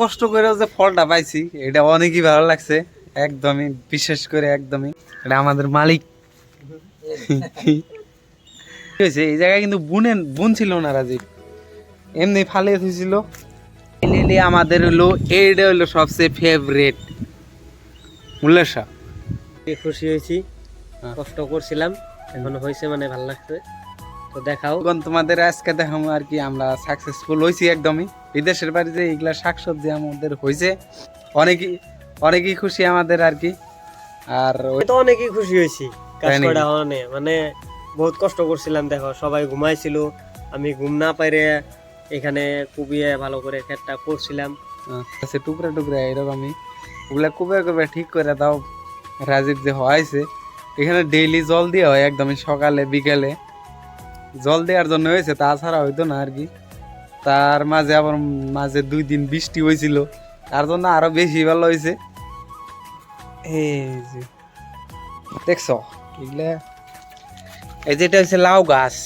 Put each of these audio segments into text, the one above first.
কষ্ট করে যে ফলটা পাইছি এটা অনেকই ভালো লাগছে। একদমই বিশেষ করে একদমই। এটা আমাদের মালিক। হয়েছে? এই জায়গায় কিন্তু বুনেন বুন ছিল না রাজীব। এমনি ফালে এলিলি আমাদের হলো এইটা হলো সবচেয়ে ফেভারেট মুল্লের শাহ। খুশি হয়েছি। হ্যাঁ। কষ্ট করছিলাম। এখন হয়েছে মানে ভালো লাগছে। তো দেখাও। এখন তোমাদের আজকে দেখাবো আর কি আমরা সাকসেসফুল হয়েছি একদমই। বিদেশের বাড়িতে এইগুলা শাকসবজি আমাদের হয়েছে অনেকই অনেকই খুশি আমাদের আর কি। আর তো অনেকই খুশি হয়েছি মানে বহুত কষ্ট করছিলাম দেখো সবাই ঘুমাইছিল। আমি ঘুম না পাইরে এখানে কুবিয়ে ভালো করে ক্ষেতটা করছিলাম। আছে টুকরা টুকরা এরকমই। ওগুলা কুবে কুবে ঠিক করে দাও। রাজীব যে হয়েছে এখানে ডেইলি জল দেওয়া হয় একদমই সকালে বিকেলে। জল দেওয়ার জন্য হয়েছে তাছাড়া হইতো না আর কি। তার মাঝে আবার মাঝে দুই দিন বৃষ্টি হয়েছিল তার জন্য আরও বেশি ভালো হয়েছে। এই যে দেখছ? এগুলা এই যেটা হচ্ছে লাউ গাছ।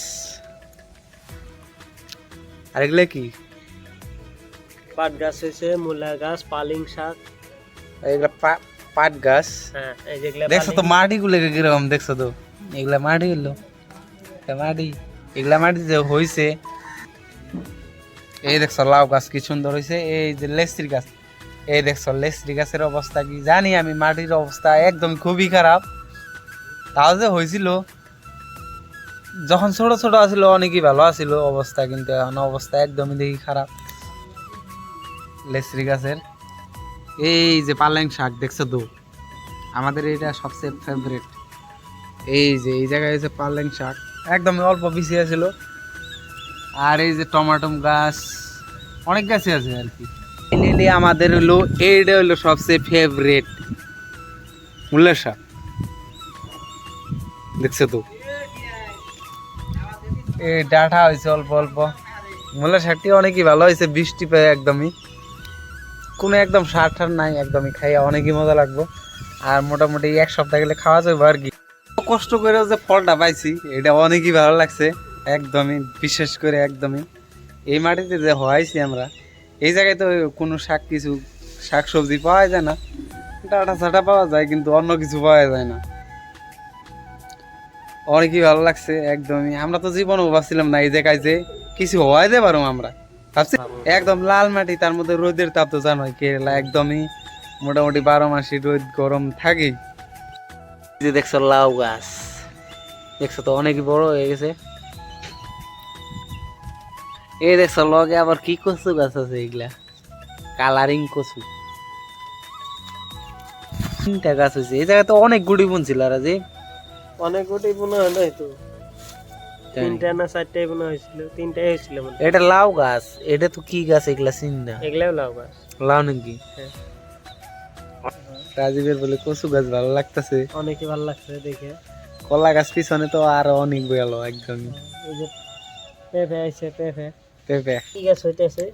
আর এগুলা কি? পাট গাছ হয়েছে মূলা গাছ পালিং শাক। এগুলা পাট গাছ? হ্যাঁ দেখছ তো মাটি গুলো কীরকম দেখছ তো? এগুলা মাটি গুলো মাটি। এগুলা মাটি যে হইছে, এই দেখছ লাউ গাছ কি সুন্দর হয়েছে এই যে লেস্রি গাছ, এই দেখছ লেস্রি গাছের অবস্থা কি জানি আমি, মাটির অবস্থা একদম খুবই খারাপ। তাও যে হয়েছিল যখন ছোট ছোট আছিল অনেকই ভালো আছিল অবস্থা, কিন্তু এখন অবস্থা একদমই দেখি খারাপ। লেস্রি গাছের, এই যে পালেং শাক দেখছ তো, আমাদের এটা সবচেয়ে ফেভারিট এই যে, এই জায়গায় হচ্ছে পালেং শাক। একদম অল্প বেশি ছিল। আর এই যে টমাটম গাছ, অনেক গাছই আছে আর কি। লিলি আমাদের হলো, এইটা হলো সবচেয়ে ফেভারিট মূল্যের শাক দেখছ তো? এই ডাঁটা হয়েছে অল্প অল্প। মূল্যের শাকটি অনেকই ভালো হয়েছে, বৃষ্টি পেয়ে একদমই। কোনো একদম সার নাই, একদমই। খাইয়া অনেকই মজা লাগবে। আর মোটামুটি এক সপ্তাহ গেলে খাওয়া যাবে আর কি। কষ্ট করে যে ফলটা পাইছি, এটা অনেকই ভালো লাগছে। একদমই, বিশেষ করে একদমই। এই মাটিতে যে হওয়াইছি আমরা, এই জায়গায় তো কোনো শাক কিছু শাক সবজি পাওয়া যায় না। ডাটা ছাটা পাওয়া যায়, কিন্তু অন্য কিছু পাওয়া যায় না। অনেকই ভালো লাগছে, একদমই। আমরা তো জীবনও ভাবছিলাম না এই জায়গায় যে কিছু হওয়াই দে পারো আমরা। ভাবছি একদম লাল মাটি, তার মধ্যে রোদের তাপ তো জানোই, কেরালা একদমই। মোটামুটি বারো মাসে রোদ গরম থাকেই। যে দেখছ লাউ গাছ। দেখছ তো অনেক বড় হয়ে গেছে। এই দেখছ লগে আবার কি কচু গাছ আছে এগুলা? কালারিং কচু। তিনটা গাছ হয়েছে। এই জায়গায় তো অনেক গুড়ি বুন ছিল আর যে অনেক গোটি বোনা হয় তো। তিনটা না চারটাই বোনা হয়েছিল তিনটাই হয়েছিল মানে। এটা লাউ গাছ। এটা তো কি গাছ? এগুলা চিন না। এগুলাও লাউ গাছ। লাউ নাকি? হ্যাঁ। রাজীবের বলে কচু গাছ ভালো লাগতেছে। অনেকই ভালো লাগছে দেখে। কলা গাছ পিছনে তো আরও অনেক ভালো একদম। এই যে পেঁপে আছে পেঁপে। পেঁপে। কি গাছ হইতেছে?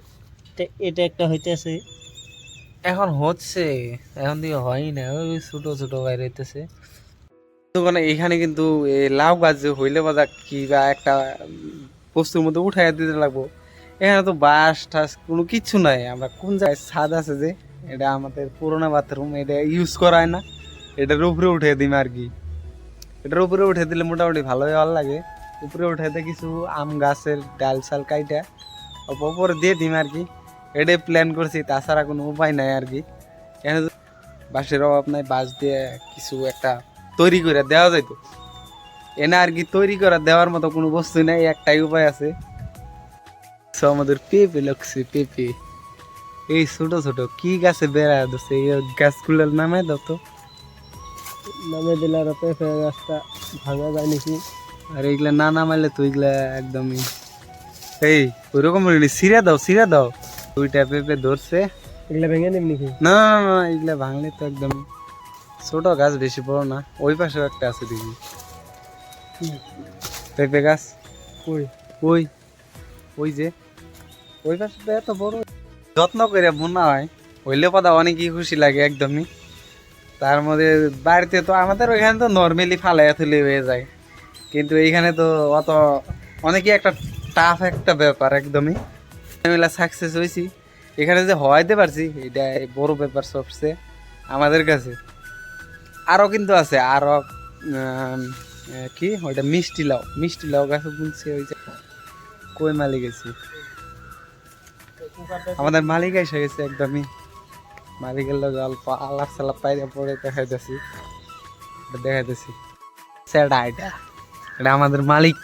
এটা একটা হইতেছে। এখন হচ্ছে এখন দিয়ে হয় না ওই ছোট ছোট বাইরে হইতেছে। দোকানে এখানে কিন্তু এই লাউ গাছ যে হইলে বাজা কি বা একটা বস্তুর মধ্যে উঠাই দিতে লাগবো। এখানে তো বাঁশ টাস কোনো কিচ্ছু নাই। আমরা কোন জায়গায় ছাদ আছে যে এটা আমাদের পুরোনো বাথরুম এটা ইউজ করা হয় না। এটার উপরে উঠে দিম আর কি। এটার উপরে উঠে দিলে মোটামুটি ভালোই ভালো লাগে। উপরে উঠাইতে কিছু আম গাছের ডাল সাল কাইটা উপরে দিয়ে দিম আর কি। এটাই প্ল্যান করছি, তাছাড়া কোনো উপায় নাই আর কি। তো বাঁশের অভাব নাই, বাঁশ দিয়ে কিছু একটা তৈরি করে দেওয়া যাইতো। এনে আর কি তৈরি করে দেওয়ার মতো কোনো বস্তু নাই, একটাই উপায় আছে। আমাদের পেঁপে লাগছে পেঁপে। এই ছোট ছোট কি গাছে বেড়া দিচ্ছে এই গাছগুলোর নামে দাও তো। নামে দিলে আর পেঁপে গাছটা ভাঙা যায় নাকি? আর এইগুলা না নামাইলে তো এইগুলা একদমই এই ওইরকম সিরা দাও সিরা দাও। দুইটা পেঁপে ধরছে। এগুলা ভেঙে নিব নাকি? না না না এগুলা ভাঙলে তো একদম ছোট গাছ বেশি বড় না ওই পাশেও একটা আছে দেখি। পেঁপে গাছ? কই? ওই ওই যে। ওই পাশে তো এত বড় যত্ন করে বোনা হয়, হইলে পাতা অনেকই খুশি লাগে একদমই। তার মধ্যে বাড়িতে তো আমাদের ওইখানে তো নর্মালি ফালাইয়া তুলে হয়ে যায়। কিন্তু এইখানে তো অত অনেকই একটা টাফ একটা ব্যাপার একদমই। মিলা সাকসেস হয়েছি এখানে যে হওয়াইতে পারছি, এটা বড় ব্যাপার সবচেয়ে আমাদের কাছে। আরও কিন্তু আছে, আরও কি? ওইটা মিষ্টি লাউ মিষ্টি লাউ গাছ বুনছে ওই যে। কই মালিক গেছি আমাদের মালিক এসে গেছে একদমই। মালিকের লোক অল্প আলাপ সালাপ পাইরে পরে দেখাইতেছি। দেখাইতেছি। সেটা, এটা। এটা আমাদের মালিক।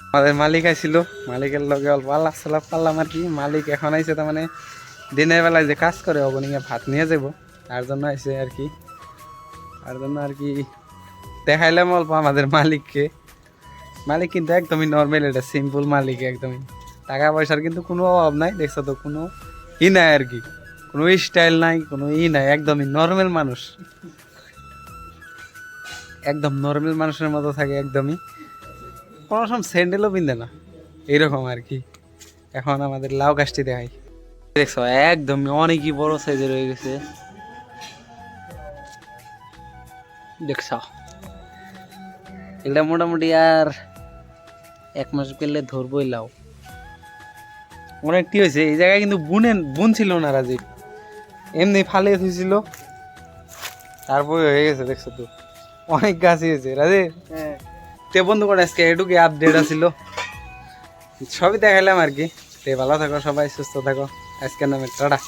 আমাদের মালিক আইছিল। মালিকের লগে অল্প আল্লাহ সাল্লাহ পারলাম আর কি। মালিক এখন আইছে তার মানে দিনের বেলায় যে কাজ করে অবনিয়ে ভাত নিয়ে যাব তার জন্য আইছে আর কি। তার জন্য আর কি দেখাইলাম অল্প আমাদের মালিককে। মালিক কিন্তু একদমই নর্মাল এটা সিম্পল মালিক একদমই। টাকা পয়সার কিন্তু কোনো অভাব নাই, দেখছ তো, কোনো ই নাই আর কি। কোনো স্টাইল নাই, কোনো ই নাই, একদমই নর্মাল মানুষ। একদম নর্মাল মানুষের মতো থাকে একদমই। কোনো সময় স্যান্ডেলও পিনতে না, এইরকম আর কি। এখন আমাদের লাউ গাছটি দেখাই। দেখছ, একদমই অনেকই বড় সাইজের হয়ে গেছে। দেখছ? এটা মোটামুটি আর এক মাস পেলে ধরবই লাউ। অনেকটি হয়েছে এই জায়গায় কিন্তু বুনে বুন ছিল না রাজীব। এমনি ফালিয়ে থুইছিল। তারপরে হয়ে গেছে দেখছ তো। অনেক গাছই হয়েছে রাজীব। হ্যাঁ। তে বন্ধু করে আজকে এটুকুই আপডেট আছিল। সবই দেখাইলাম আর কি। তে ভালো থাকো সবাই সুস্থ থাকো। আজকের নামে টাটা।